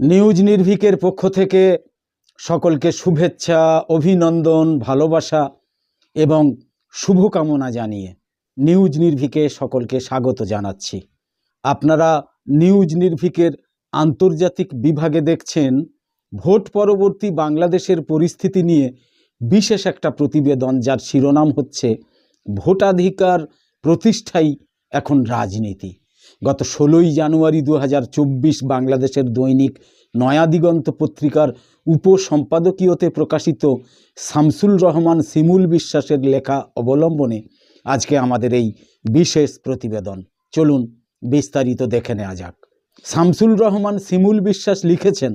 News নির্ভীকের পক্ষ থেকে সকলকে শুভেচ্ছা, অভিনন্দন, ভালোবাসা এবং শুভকামনা জানিয়ে নিউজ নির্ভীকে সকলকে স্বাগত জানাচ্ছি। আপনারা নিউজ নির্ভীকের আন্তর্জাতিক বিভাগে দেখছেন, ভোট পরবর্তী বাংলাদেশের পরিস্থিতি নিয়ে বিশেষ একটা প্রতিবেদন যার শিরোনাম হচ্ছে, ভোটাধিকার প্রতিষ্ঠাই এখন রাজনীতি। গত ষোলোই জানুয়ারি দু হাজার চব্বিশ বাংলাদেশের দৈনিক নয়াদিগন্ত পত্রিকার উপসম্পাদকীয়তে প্রকাশিত শামসুল রহমান শিমুল বিশ্বাসের লেখা অবলম্বনে আজকে আমাদের এই বিশেষ প্রতিবেদন। চলুন বিস্তারিত দেখে নেওয়া যাক। শামসুল রহমান শিমুল বিশ্বাস লিখেছেন,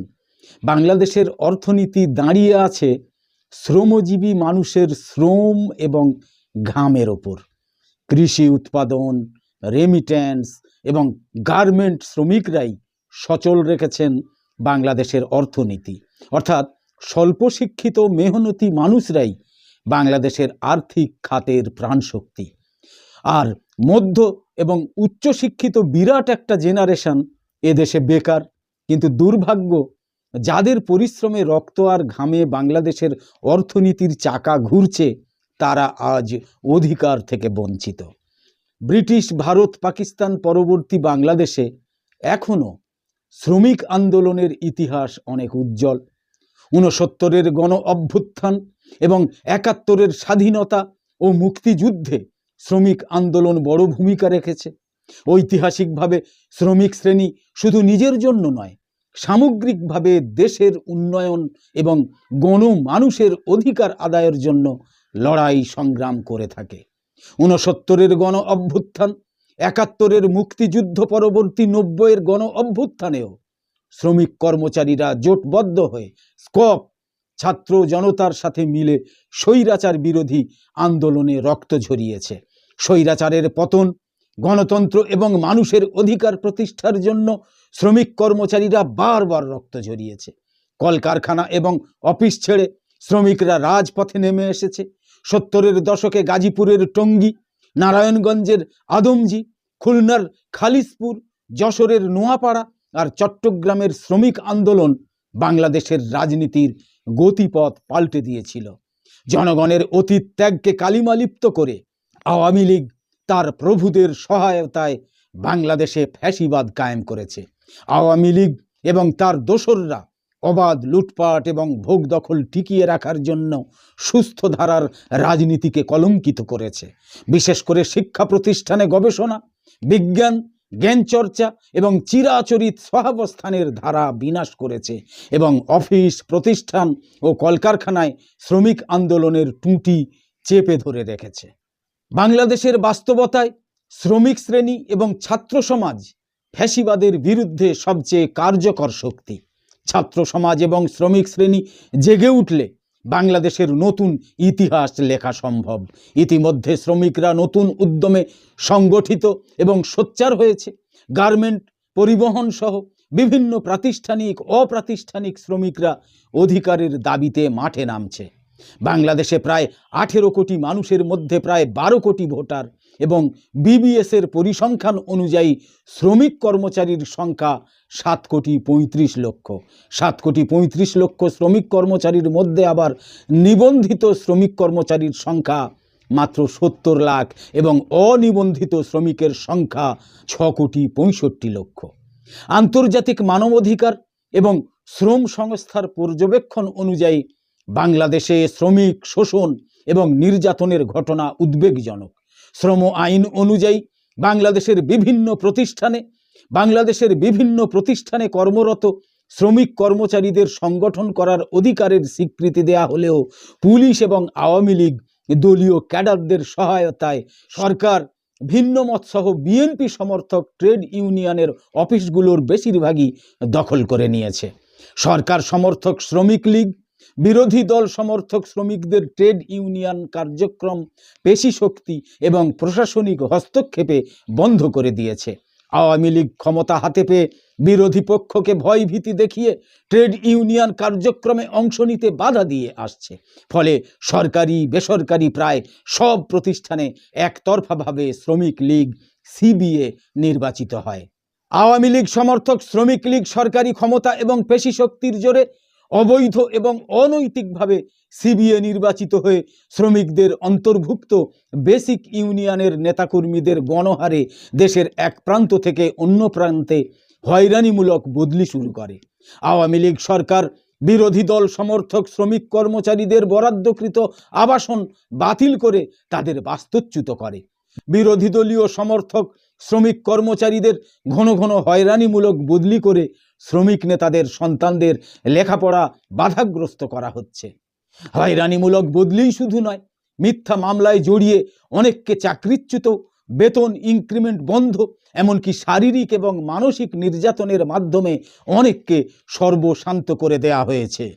বাংলাদেশের অর্থনীতি দাঁড়িয়ে আছে শ্রমজীবী মানুষের শ্রম এবং ঘামের ওপর। কৃষি উৎপাদন রেমিট্যান্স এবং গার্মেন্ট শ্রমিকরাই সচল রেখেছেন বাংলাদেশের অর্থনীতি। অর্থাৎ স্বল্প শিক্ষিত মেহনতি মানুষরাই বাংলাদেশের আর্থিক খাতের প্রাণশক্তি। আর মধ্য এবং উচ্চশিক্ষিত বিরাট একটা জেনারেশন এদেশে বেকার, কিন্তু দুর্ভাগ্য যাদের পরিশ্রমে রক্ত আর ঘামে বাংলাদেশের অর্থনীতির চাকা ঘুরছে, তারা আজ অধিকার থেকে বঞ্চিত। ব্রিটিশ, ভারত, পাকিস্তান পরবর্তী বাংলাদেশে এখনও শ্রমিক আন্দোলনের ইতিহাস অনেক উজ্জ্বল। ঊনসত্তরের গণ অভ্যুত্থান এবং একাত্তরের স্বাধীনতা ও মুক্তিযুদ্ধে শ্রমিক আন্দোলন বড় ভূমিকা রেখেছে। ঐতিহাসিকভাবে শ্রমিক শ্রেণি শুধু নিজের জন্য নয়, সামগ্রিকভাবে দেশের উন্নয়ন এবং গণ মানুষের অধিকার আদায়ের জন্য লড়াই সংগ্রাম করে থাকে। ঊনসত্তরের গণ অভ্যুত্থান, একাত্তরের মুক্তিযুদ্ধ পরবর্তী নব্বইয়ের গণ অভ্যুত্থানেও শ্রমিক কর্মচারীরা জোটবদ্ধ হয়ে স্কপ, ছাত্র জনতার সাথে মিলে স্বৈরাচার বিরোধী আন্দোলনে রক্ত ঝরিয়েছে। স্বৈরাচারের পতন, গণতন্ত্র এবং মানুষের অধিকার প্রতিষ্ঠার জন্য শ্রমিক কর্মচারীরা বারবার রক্ত ঝরিয়েছে। কলকারখানা এবং অফিস ছেড়ে শ্রমিকরা রাজপথে নেমে এসেছে। সত্তরের দশকে গাজীপুরের টঙ্গী, নারায়ণগঞ্জের আদমজি, খুলনার খালিসপুর যশোরের নোয়াপাড়া আর চট্টগ্রামের শ্রমিক আন্দোলন বাংলাদেশের রাজনীতির গতিপথ পাল্টে দিয়েছিল। জনগণের অতীত ত্যাগকে কালিমালিপ্ত করে আওয়ামী লীগ তার প্রভুদের সহায়তায় বাংলাদেশে ফ্যাসিবাদ কায়েম করেছে। আওয়ামী লীগ এবং তার দোসররা অবাধ লুটপাট এবং ভোগ দখল টিকিয়ে রাখার জন্য সুস্থ ধারার রাজনীতিকে কলঙ্কিত করেছে। বিশেষ করে শিক্ষা প্রতিষ্ঠানে গবেষণা, বিজ্ঞান জ্ঞান চর্চা এবং চিরাচরিত সহাবস্থানের ধারা বিনাশ করেছে এবং অফিস, প্রতিষ্ঠান ও কলকারখানায় শ্রমিক আন্দোলনের টুঁটি চেপে ধরে রেখেছে। বাংলাদেশের বাস্তবতায় শ্রমিক শ্রেণি এবং ছাত্র সমাজ ফ্যাসিবাদের বিরুদ্ধে সবচেয়ে কার্যকর শক্তি। ছাত্র সমাজ এবং শ্রমিক শ্রেণি জেগে উঠলে বাংলাদেশের নতুন ইতিহাস লেখা সম্ভব। ইতিমধ্যে শ্রমিকরা নতুন উদ্যমে সংগঠিত এবং সোচ্চার হয়েছে। গার্মেন্ট পরিবহন সহ বিভিন্ন প্রাতিষ্ঠানিক, অপ্রাতিষ্ঠানিক শ্রমিকরা অধিকারের দাবিতে মাঠে নামছে। বাংলাদেশে প্রায় আঠেরো কোটি মানুষের মধ্যে প্রায় বারো কোটি ভোটার এবং বিবিএসের পরিসংখ্যান অনুযায়ী শ্রমিক কর্মচারীর সংখ্যা সাত কোটি পঁয়ত্রিশ লক্ষ। সাত কোটি পঁয়ত্রিশ লক্ষ শ্রমিক কর্মচারীর মধ্যে আবার নিবন্ধিত শ্রমিক কর্মচারীর সংখ্যা মাত্র সত্তর লাখ এবং অনিবন্ধিত শ্রমিকের সংখ্যা ছ কোটি পঁয়ষট্টি লক্ষ। আন্তর্জাতিক মানবাধিকার এবং শ্রম সংস্থার পর্যবেক্ষণ অনুযায়ী বাংলাদেশে শ্রমিক শোষণ এবং নির্যাতনের ঘটনা উদ্বেগজনক। শ্রম আইন অনুযায়ী বাংলাদেশের বিভিন্ন প্রতিষ্ঠানে, বাংলাদেশের বিভিন্ন প্রতিষ্ঠানে কর্মরত শ্রমিক কর্মচারীদের সংগঠন করার অধিকারের স্বীকৃতি দেয়া হলেও পুলিশ এবং আওয়ামী লীগ দলীয় ক্যাডারদের সহায়তায় সরকার, ভিন্ন মতসহ বিএনপি সমর্থক ট্রেড ইউনিয়নের অফিসগুলোর বেশিরভাগই দখল করে নিয়েছে। সরকার সমর্থক শ্রমিক লীগ বিরোধী দল সমর্থক শ্রমিকদের ট্রেড ইউনিয়ন কার্যক্রম পেশি শক্তি এবং প্রশাসনিক হস্তক্ষেপে বন্ধ করে দিয়েছে। আওয়ামী লীগ ক্ষমতা হাতে পেয়ে বিরোধী পক্ষকে ভয় ভীতি দেখিয়ে ট্রেড ইউনিয়ন কার্যক্রমে অংশ নিতে বাধা দিয়ে আসছে। ফলে সরকারি, বেসরকারি প্রায় সব প্রতিষ্ঠানে একতরফাভাবে শ্রমিক লীগ, সিবিএ নির্বাচিত হয়। আওয়ামী লীগ সমর্থক শ্রমিক লীগ সরকারি ক্ষমতা এবং পেশি শক্তির জোরে অবৈধ এবং অনৈতিকভাবে সিবিএ নির্বাচিত হয়ে শ্রমিকদের অন্তর্ভুক্ত বেসিক ইউনিয়নের নেতাকর্মীদের গণহারে দেশের এক প্রান্ত থেকে অন্য প্রান্তে হয়রানিমূলক বদলি শুরু করে। আওয়ামী লীগ সরকার, বিরোধী দল, সমর্থক, শ্রমিক কর্মচারীদের বরাদ্দকৃত আবাসন বাতিল করে তাদের বাস্তুচ্যুত করে। বিরোধী দলীয় সমর্থক, শ্রমিক কর্মচারীদের ঘন ঘন হয়রানিমূলক বদলি করে শ্রমিক নেতাদের, সন্তানদের লেখাপড়া বাধাগ্রস্ত করা হচ্ছে। হয়রানিমূলক বদলিই শুধু নয়, মিথ্যা মামলায় জড়িয়ে অনেককে চাকরিচ্যুত, বেতন ইনক্রিমেন্ট বন্ধ, এমনকি শারীরিক এবং মানসিক নির্যাতনের মাধ্যমে অনেককে সর্বশান্ত করে দেয়া হয়েছে।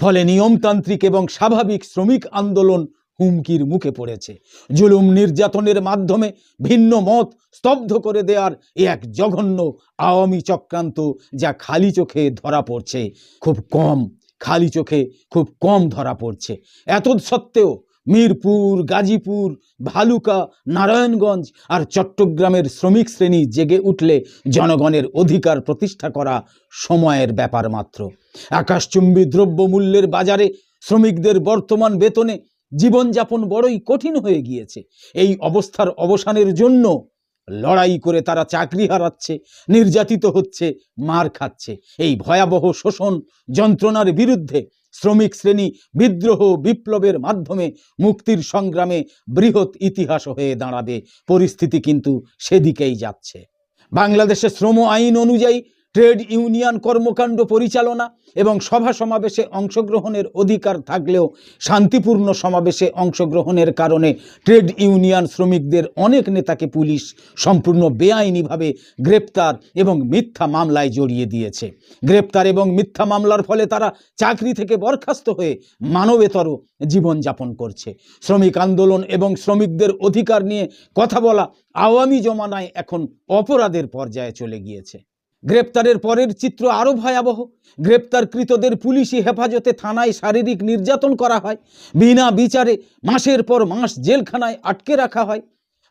ফলে নিয়মতান্ত্রিক এবং স্বাভাবিক শ্রমিক আন্দোলন হুমকির মুখে পড়েছে। জুলুম নির্যাতনের মাধ্যমে ভিন্ন মত স্তব্ধ করে দেওয়ার এ এক জঘন্য আওয়ামী চক্রান্ত যা খালি চোখে ধরা পড়ছে। খুব কম, খালি চোখে খুব কম ধরা পড়ছে। এত সত্ত্বেও মিরপুর, গাজীপুর, ভালুকা, নারায়ণগঞ্জ আর চট্টগ্রামের শ্রমিক শ্রেণি জেগে উঠলে জনগণের অধিকার প্রতিষ্ঠা করা সময়ের ব্যাপার মাত্র। আকাশচুম্বী দ্রব্যমূল্যের বাজারে শ্রমিকদের বর্তমান বেতনে জীবনযাপন বড়ই কঠিন হয়ে গিয়েছে। এই অবস্থার অবসানের জন্য লড়াই করে তারা চাকরি হারাচ্ছে, নির্যাতিত হচ্ছে, মার খাচ্ছে। এই ভয়াবহ শোষণ যন্ত্রণার বিরুদ্ধে শ্রমিক শ্রেণি বিদ্রোহ বিপ্লবের মাধ্যমে মুক্তির সংগ্রামে বৃহৎ ইতিহাস হয়ে দাঁড়াবে। পরিস্থিতি কিন্তু সেদিকেই যাচ্ছে। বাংলাদেশে শ্রম আইন অনুযায়ী ট্রেড ইউনিয়ন কর্মকাণ্ড পরিচালনা এবং সভা সমাবেশে অংশগ্রহণের অধিকার থাকলেও শান্তিপূর্ণ সমাবেশে অংশগ্রহণের কারণে ট্রেড ইউনিয়ন শ্রমিকদের অনেক নেতাকে পুলিশ সম্পূর্ণ বেআইনিভাবে গ্রেপ্তার এবং মিথ্যা মামলায় জড়িয়ে দিয়েছে। গ্রেপ্তার এবং মিথ্যা মামলার ফলে তারা চাকরি থেকে বরখাস্ত হয়ে মানবেতর জীবনযাপন করছে। শ্রমিক আন্দোলন এবং শ্রমিকদের অধিকার নিয়ে কথা বলা আওয়ামী জমানায় এখন অপরাধের পর্যায়ে চলে গিয়েছে। গ্রেপ্তারের পরের চিত্র আরও ভয়াবহ। গ্রেপ্তারকৃতদের পুলিশি হেফাজতে থানায় শারীরিক নির্যাতন করা হয়। বিনা বিচারে মাসের পর মাস জেলখানায় আটকে রাখা হয়।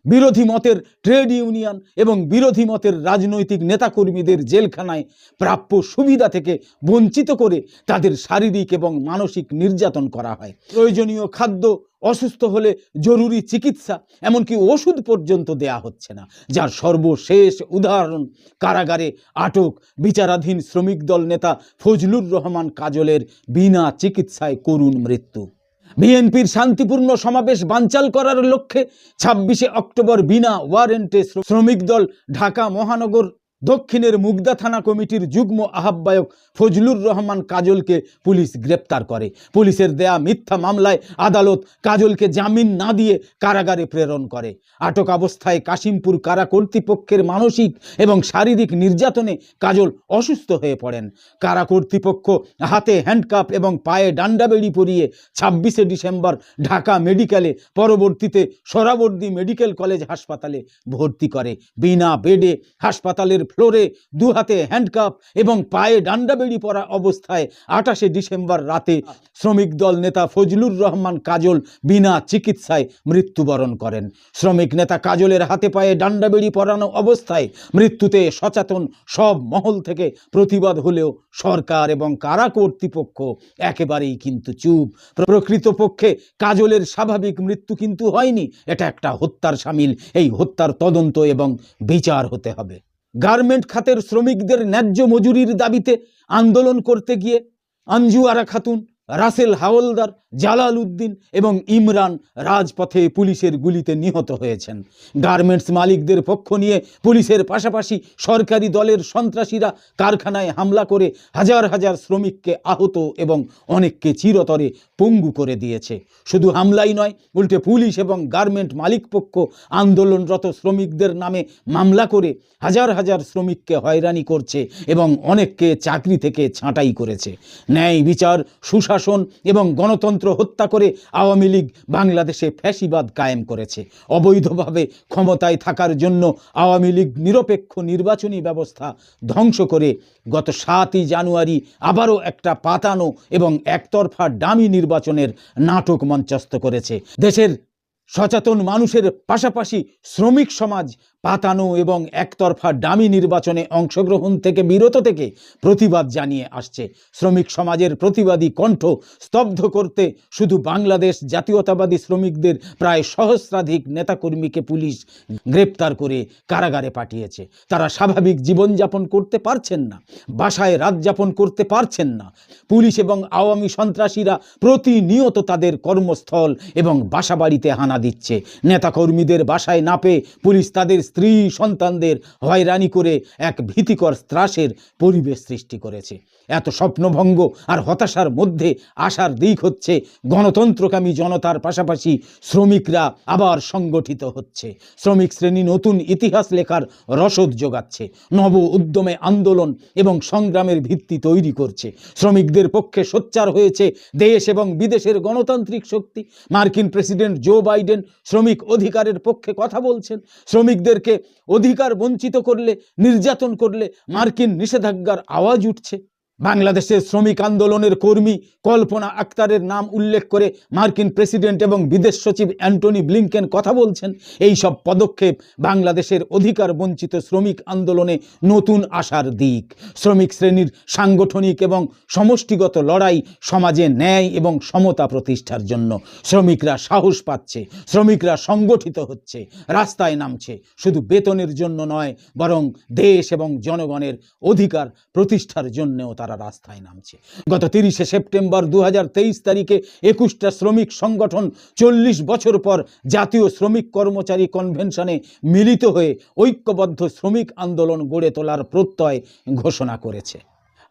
বিরোধী মতের ট্রেড ইউনিয়ন এবং বিরোধী মতের রাজনৈতিক নেতাকর্মীদের জেলখানায় প্রাপ্য সুবিধা থেকে বঞ্চিত করে তাদের শারীরিক এবং মানসিক নির্যাতন করা হয়। প্রয়োজনীয় খাদ্য অসুস্থ হলে জরুরি চিকিৎসা, এমনকি ওষুধ পর্যন্ত দেয়া হচ্ছে না, যার সর্বশেষ উদাহরণ কারাগারে আটক বিচারাধীন শ্রমিক দল নেতা ফজলুর রহমান কাজলের বিনা চিকিৎসায় করুণ মৃত্যু। বিএনপির শান্তিপূর্ণ সমাবেশ বানচাল করার লক্ষ্যে ছাব্বিশে অক্টোবর বিনা ওয়ারেন্টে শ্র- শ্রমিক দল ঢাকা মহানগর দক্ষিণের মুগদা থানা কমিটির যুগ্ম আহ্বায়ক ফজলুর রহমান কাজলকে পুলিশ গ্রেপ্তার করে। পুলিশের দেয়া মিথ্যা মামলায় আদালত কাজলকে জামিন না দিয়ে কারাগারে প্রেরণ করে। আটক অবস্থায় কাশিমপুর কারা কর্তৃপক্ষের মানসিক এবং শারীরিক নির্যাতনে কাজল অসুস্থ হয়ে পড়েন। কারা কর্তৃপক্ষ হাতে হ্যান্ডকাপ এবং পায়ে ডান্ডাবেড়ি পরিয়ে ছাব্বিশে ডিসেম্বর ঢাকা মেডিকেলে পরবর্তীতে সোহরাবর্দী মেডিকেল কলেজ হাসপাতালে ভর্তি করে। বিনা বেডে হাসপাতালের ফ্লোরে দু হাতে হ্যান্ডকাপ এবং পায়ে ডান্ডাবেড়ি পরা অবস্থায় আঠাশে ডিসেম্বর রাতে শ্রমিক দল নেতা ফজলুর রহমান কাজল বিনা চিকিৎসায় মৃত্যুবরণ করেন। শ্রমিক নেতা কাজলের হাতে পায়ে ডান্ডাবেড়ি পরানো অবস্থায় মৃত্যুতে সচেতন সব মহল থেকে প্রতিবাদ হলেও সরকার এবং কারা কর্তৃপক্ষ একেবারেই কিন্তু চুপ। প্রকৃতপক্ষে কাজলের স্বাভাবিক মৃত্যু কিন্তু হয়নি, এটা একটা হত্যার সামিল। এই হত্যার তদন্ত এবং বিচার হতে হবে। গার্মেন্ট খাতের শ্রমিকদের ন্যায্য মজুরির দাবিতে আন্দোলন করতে গিয়ে আঞ্জু আরা খাতুন। রাসেল হাওলদার, জালাল উদ্দিন এবং ইমরান রাজপথে পুলিশের গুলিতে নিহত হয়েছেন। গার্মেন্টস মালিকদের পক্ষ নিয়ে পুলিশের পাশাপাশি সরকারি দলের সন্ত্রাসীরা কারখানায় হামলা করে হাজার হাজার শ্রমিককে আহত এবং অনেককে চিরতরে পঙ্গু করে দিয়েছে। শুধু হামলাই নয়, উল্টে পুলিশ এবং গার্মেন্ট মালিক পক্ষ আন্দোলনরত শ্রমিকদের নামে মামলা করে হাজার হাজার শ্রমিককে হয়রানি করছে এবং অনেককে চাকরি থেকে ছাঁটাই করেছে। ন্যায় বিচার, সুশাসন এবং গণতন্ত্র হত্যা করে আওয়ামী লীগ বাংলাদেশে ফ্যাসিবাদ কায়েম করেছে। অবৈধভাবে ক্ষমতায় থাকার জন্য আওয়ামী লীগ নিরপেক্ষ নির্বাচনী ব্যবস্থা ধ্বংস করে গত সাতই জানুয়ারি আবারও একটা পাতানো এবং একতরফা ডামি নির্বাচনের নাটক মঞ্চস্থ করেছে। দেশের সচেতন মানুষের পাশাপাশি শ্রমিক সমাজ পাতানো এবং একতরফা ডামি নির্বাচনে অংশগ্রহণ থেকে বিরত থেকে প্রতিবাদ জানিয়ে আসছে। শ্রমিক সমাজের প্রতিবাদী কণ্ঠ স্তব্ধ করতে শুধু বাংলাদেশ জাতীয়তাবাদী শ্রমিকদের প্রায় সহস্রাধিক নেতাকর্মীকে পুলিশ গ্রেপ্তার করে কারাগারে পাঠিয়েছে। তারা স্বাভাবিক জীবনযাপন করতে পারছেন না, বাসায় রাত যাপন করতে পারছেন না। পুলিশ এবং আওয়ামী সন্ত্রাসীরা প্রতিনিয়ত তাদের কর্মস্থল এবং বাসাবাড়িতে হানা দিচ্ছে। নেতাকর্মীদের বাসায় না পেয়ে পুলিশ তাদের স্ত্রী সন্তানদের হয়রানি করে এক ভীতিকর ত্রাসের পরিবেশ সৃষ্টি করেছে। এত স্বপ্নভঙ্গ আর হতাশার মধ্যে আশার দিক হচ্ছে, গণতন্ত্রকামী জনতার পাশাপাশি শ্রমিকরা আবার সংগঠিত হচ্ছে। শ্রমিক শ্রেণি নতুন ইতিহাস লেখার রসদ যোগাচ্ছে, নব উদ্যমে আন্দোলন এবং সংগ্রামের ভিত্তি তৈরি করছে। শ্রমিকদের পক্ষে সোচ্চার হয়েছে দেশ এবং বিদেশের গণতান্ত্রিক শক্তি। মার্কিন প্রেসিডেন্ট জো বাইডেন শ্রমিক অধিকারের পক্ষে কথা বলছেন। শ্রমিকদেরকে অধিকার বঞ্চিত করলে, নির্যাতন করলে মার্কিন নিষেধাজ্ঞার আওয়াজ উঠছে। বাংলাদেশের শ্রমিক আন্দোলনের কর্মী কল্পনা আক্তারের নাম উল্লেখ করে মার্কিন প্রেসিডেন্ট এবং বিদেশ সচিব অ্যান্টনি ব্লিংকেন কথা বলছেন, এই সব পদক্ষেপ বাংলাদেশের অধিকার বঞ্চিত শ্রমিক আন্দোলনে নতুন আশার দিক। শ্রমিক শ্রেণির সাংগঠনিক এবং সমষ্টিগত লড়াই সমাজে ন্যায় এবং সমতা প্রতিষ্ঠার জন্য। শ্রমিকরা সাহস পাচ্ছে, শ্রমিকরা সংগঠিত হচ্ছে, রাস্তায় নামছে। শুধু বেতনের জন্য নয়, বরং দেশ এবং জনগণের অধিকার প্রতিষ্ঠার জন্যও তারা রাস্তায় নামছে। গত তিরিশে সেপ্টেম্বর দু হাজার তেইশ তারিখে একুশটা শ্রমিক সংগঠন চল্লিশ বছর পর জাতীয় শ্রমিক কর্মচারী কনভেনশনে মিলিত হয়ে ঐক্যবদ্ধ শ্রমিক আন্দোলন গড়ে তোলার প্রত্যয় ঘোষণা করেছে।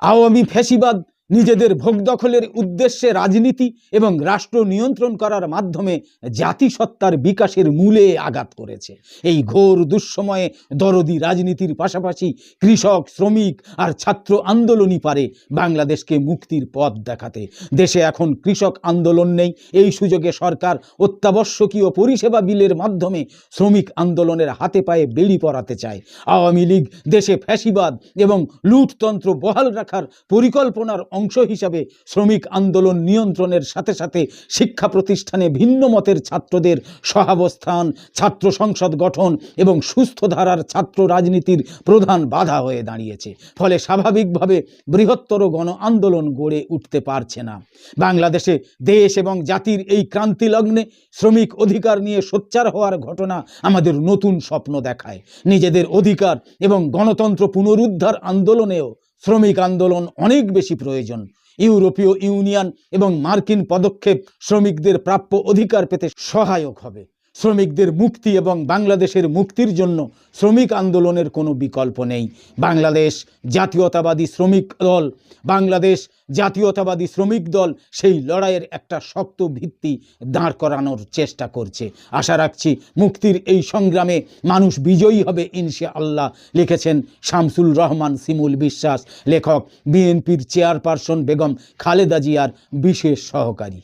আওয়ামী ফ্যাসিবাদ নিজেদের ভোগ দখলের উদ্দেশ্যে রাজনীতি এবং রাষ্ট্র নিয়ন্ত্রণ করার মাধ্যমে জাতিসত্তার বিকাশের মূলে আঘাত করেছে। এই ঘোর দুঃসময়ে দরদি রাজনীতির পাশাপাশি কৃষক, শ্রমিক আর ছাত্র আন্দোলনই পারে বাংলাদেশকে মুক্তির পথ দেখাতে। দেশে এখন কৃষক আন্দোলন নেই। এই সুযোগে সরকার অত্যাবশ্যকীয় পরিষেবা বিলের মাধ্যমে শ্রমিক আন্দোলনের হাতে পায়ে বেড়ি পড়াতে চায়। আওয়ামী লীগ দেশে ফ্যাসিবাদ এবং লুটতন্ত্র বহাল রাখার পরিকল্পনার অংশ হিসাবে শ্রমিক আন্দোলন নিয়ন্ত্রণের সাথে সাথে শিক্ষা প্রতিষ্ঠানে ভিন্ন মতের ছাত্রদের সহাবস্থান, ছাত্র সংসদ গঠন এবং সুস্থ ধারার ছাত্র রাজনীতির প্রধান বাধা হয়ে দাঁড়িয়েছে। ফলে স্বাভাবিকভাবে বৃহত্তর গণ আন্দোলন গড়ে উঠতে পারছে না। বাংলাদেশে দেশ এবং জাতির এই ক্রান্তি লগ্নে শ্রমিক অধিকার নিয়ে সোচ্চার হওয়ার ঘটনা আমাদের নতুন স্বপ্ন দেখায়। নিজেদের অধিকার এবং গণতন্ত্র পুনরুদ্ধার আন্দোলনেও শ্রমিক আন্দোলন অনেক বেশি প্রয়োজন। ইউরোপীয় ইউনিয়ন এবং মার্কিন পদক্ষেপ শ্রমিকদের প্রাপ্য অধিকার পেতে সহায়ক হবে। শ্রমিকদের মুক্তি এবং বাংলাদেশের মুক্তির জন্য শ্রমিক আন্দোলনের কোনো বিকল্প নেই। বাংলাদেশ জাতীয়তাবাদী শ্রমিক দল, বাংলাদেশ জাতীয়তাবাদী শ্রমিক দল সেই লড়াইয়ের একটা শক্ত ভিত্তি দাঁড় করানোর চেষ্টা করছে। আশা রাখছি মুক্তির এই সংগ্রামে মানুষ বিজয়ী হবে ইনশা আল্লাহ লিখেছেন শামসুল রহমান সিমুল বিশ্বাস, লেখক বিএনপির চেয়ারপারসন বেগম খালেদা জিয়ার বিশেষ সহকারী।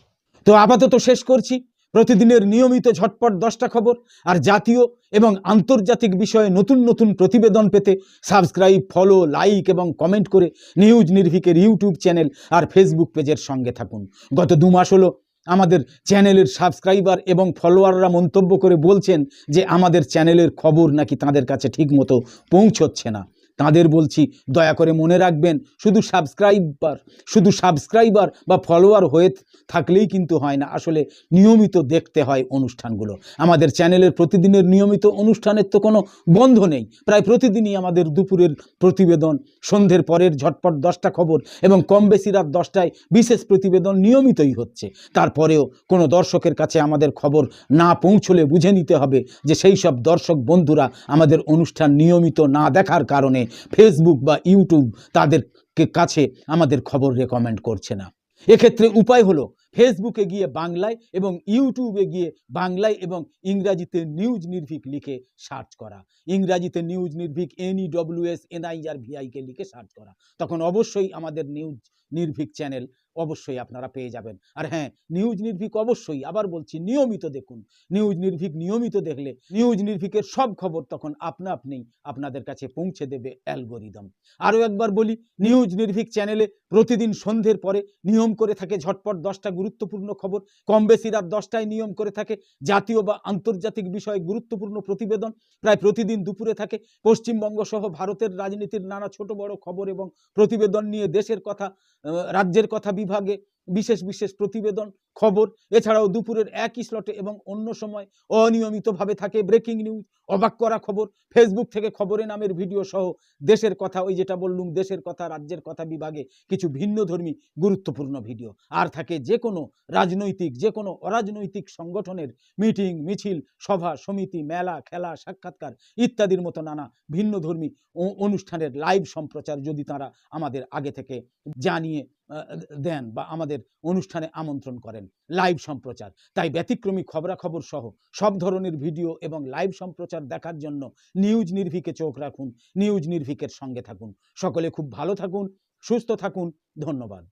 তো আপাতত শেষ করছি। প্রতিদিনের নিয়মিত ঝটপট দশটা খবর আর জাতীয় এবং আন্তর্জাতিক বিষয়ে নতুন নতুন প্রতিবেদন পেতে সাবস্ক্রাইব, ফলো, লাইক এবং কমেন্ট করে নিউজ নির্ভিকের ইউটিউব চ্যানেল আর ফেসবুক পেজের সঙ্গে থাকুন। গত দু মাস হলো আমাদের চ্যানেলের সাবস্ক্রাইবার এবং ফলোয়াররা মন্তব্য করে বলছেন যে আমাদের চ্যানেলের খবর নাকি তাদের কাছে ঠিকমতো পৌঁছচ্ছে না। তাদের বলছি, দয়া করে মনে রাখবেন, শুধু সাবস্ক্রাইবার শুধু সাবস্ক্রাইবার বা ফলোয়ার হয়ে থাকলেই কিন্তু হয় না। আসলে নিয়মিত দেখতে হয় অনুষ্ঠানগুলো। আমাদের চ্যানেলের প্রতিদিনের নিয়মিত অনুষ্ঠানের তো কোনো বন্ধ নেই। প্রায় প্রতিদিনই আমাদের দুপুরের প্রতিবেদন, সন্ধ্যের পরের ঝটপট দশটা খবর এবং কম বেশি রাত দশটায় বিশেষ প্রতিবেদন নিয়মিতই হচ্ছে। তারপরেও কোনো দর্শকের কাছে আমাদের খবর না পৌঁছলে বুঝে নিতে হবে যে সেই সব দর্শক বন্ধুরা আমাদের অনুষ্ঠান নিয়মিত না দেখার কারণে ফেসবুক বা ইউটিউব তাদেরকে কাছে আমাদের খবর রেকমেন্ড করছে না। এক্ষেত্রে উপায় হলো ফেসবুকে গিয়ে বাংলায় এবং ইউটিউবে গিয়ে বাংলায় এবং ইংরাজিতে নিউজ নির্ভীক লিখে সার্চ করা। ইংরাজিতে news Nirbhik N E W S NIR VIK লিখে সার্চ করা। তখন অবশ্যই আমাদের নিউজ নির্ভীক চ্যানেল অবশ্যই আপনারা পেয়ে যাবেন। আর হ্যাঁ নিউজ নির্ভীক অবশ্যই। আবার বলছি, নিয়মিত দেখুন। নিউজ নির্ভীক নিয়মিত দেখলে নিউজ নির্ভীকের সব খবর তখন আপনা আপনি আপনাদের কাছে পৌঁছে দেবে অ্যালগোরিদম। আরও একবার বলি, নিউজ নির্ভীক চ্যানেলে প্রতিদিন সন্ধ্যের পরে নিয়ম করে থাকে ঝটপট দশটা গুরুত্বপূর্ণ খবর। কম বেশি রাত দশটায় নিয়ম করে থাকে জাতীয় বা আন্তর্জাতিক বিষয়ে গুরুত্বপূর্ণ প্রতিবেদন। প্রায় প্রতিদিন দুপুরে থাকে পশ্চিমবঙ্গ সহ ভারতের রাজনীতির নানা ছোট বড় খবর এবং প্রতিবেদন নিয়ে দেশের কথা রাজ্যের কথা বিভাগে বিশেষ বিশেষ প্রতিবেদন, খবর। এছাড়াও দুপুরের একই স্লটে এবং অন্য সময় অনিয়মিতভাবে থাকে ব্রেকিং নিউজ অবাক করা খবর ফেসবুক থেকে খবরে নামের ভিডিও সহ দেশের কথা, ওই যেটা বললুম, দেশের কথা, রাজ্যের কথা বিভাগে কিছু ভিন্নধর্মী গুরুত্বপূর্ণ ভিডিও আর থাকে যে কোনো রাজনৈতিক, যে কোনো অরাজনৈতিক সংগঠনের মিটিং মিছিল, সভা, সমিতি, মেলা, খেলা, সাক্ষাৎকার ইত্যাদির মতো নানা ভিন্নধর্মী অনুষ্ঠানের লাইভ সম্প্রচার যদি তারা আমাদের আগে থেকে জানিয়ে দেন বা আমাদের অনুষ্ঠানে আমন্ত্রণ করেন। লাইভ সম্প্রচার। তাই ব্যতিক্রমী খবরাখবর সহ সব ধরনের ভিডিও এবং লাইভ সম্প্রচার দেখার জন্য নিউজ নির্ভীকে চোখ রাখুন, নিউজ নির্ভিকের সঙ্গে থাকুন। সকলে খুব ভালো থাকুন, সুস্থ থাকুন। ধন্যবাদ।